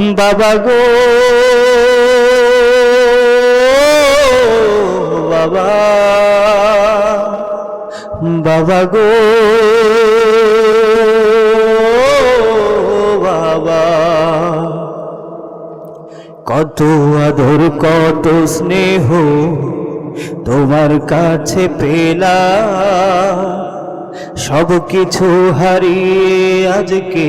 বাবা গো, বাবা বাবা গো, বাবা। কত আদর, কত স্নেহ তোমার কাছে পেলা সব কিছু হারিয়ে আজকে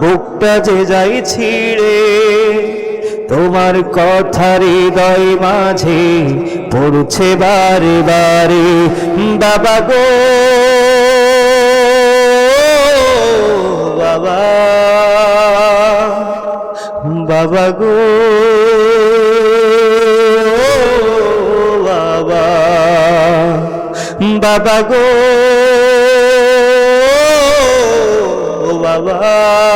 বুকটা যে যাই ছিড়ে, তোমার কথার হৃদয় মাঝে পড়ছে বারে বারে বাবা গো, বাবা বাবা গো, বাবা বাবা গো, বাবা।